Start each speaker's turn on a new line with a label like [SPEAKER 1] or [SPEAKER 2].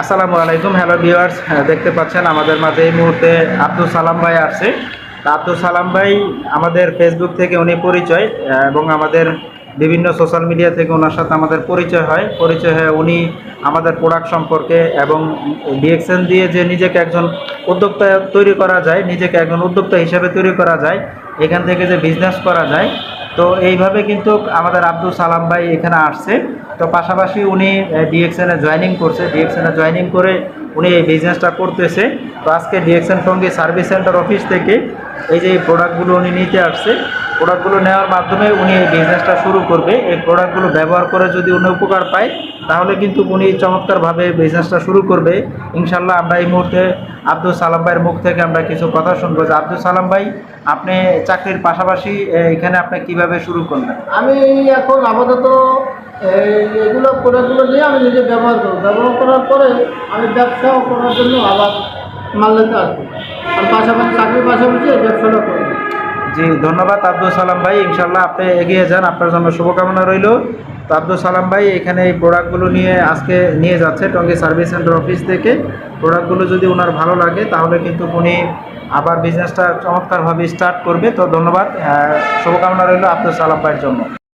[SPEAKER 1] আসসালামু আলাইকুম hello viewers দেখতে পাচ্ছেন আমাদের মাঝে এই মুহূর্তে আব্দুল সালাম ভাই আসছে। আব্দুল সালাম ভাই, আমাদের ফেসবুক থেকে উনি পরিচয় এবং আমাদের বিভিন্ন সোশ্যাল মিডিয়া থেকে ওনার সাথে আমাদের পরিচয় হয়। পরিচয় হয় উনি আমাদের প্রোডাক্ট সম্পর্কে এবং ডিএক্সএন দিয়ে যে নিজেকে একজন উদ্যোক্তা তৈরি করা যায়, নিজেকে একজন উদ্যোক্তা হিসেবে তৈরি করা যায়, এখান থেকে যে বিজনেস করা যায় তো এইভাবে কিন্তু আমাদের আব্দুল সালাম ভাই এখানে আসছে। তো পাশাপাশি উনি ডিএক্সএনে জয়নিং করছে। ডিএক্সএনে জয়নিং করে উনি এই বিজনেসটা করতেছে। তো আজকে DXN Tongi service center office থেকে এই যে প্রোডাক্টগুলো উনি নিতে আসছে প্রোডাক্টগুলো নেওয়ার মাধ্যমে উনি এই বিজনেসটা শুরু করবে। এই প্রোডাক্টগুলো ব্যবহার করে যদি উনি উপকার পায়, তাহলে কিন্তু উনি চমৎকারভাবে বিজনেসটা শুরু করবে। ইনশাল্লাহ আমরা এই মুহূর্তে আব্দুল সালাম ভাইয়ের মুখ থেকে আমরা কিছু কথা শুনব। যে আব্দুল সালাম ভাই, আপনি চাকরির পাশাপাশি এখানে আপনি কীভাবে শুরু করলেন?
[SPEAKER 2] আমি এখন আপাতত এগুলো প্রোডাক্টগুলো নিয়ে আমি নিজে ব্যবহার করব। ব্যবহার করার পরে আমি ব্যবসাও করার জন্য আবার মাল্লাতে আসব।
[SPEAKER 1] জি, ধন্যবাদ আব্দুল সালাম ভাই। ইনশাল্লাহ আপনি এগিয়ে যান। আপনার জন্য শুভকামনা রইল। তো আব্দুল সালাম ভাই, এখানে এই প্রোডাক্টগুলো নিয়ে আজকে নিয়ে যাচ্ছে টঙ্গী সার্ভিস সেন্টার অফিস থেকে। প্রোডাক্টগুলো যদি ওনার ভালো লাগে, তাহলে কিন্তু উনি আবার বিজনেসটা চমৎকারভাবে স্টার্ট করবে। তো ধন্যবাদ। শুভকামনা রইল আব্দুল সালাম ভাইয়ের জন্য।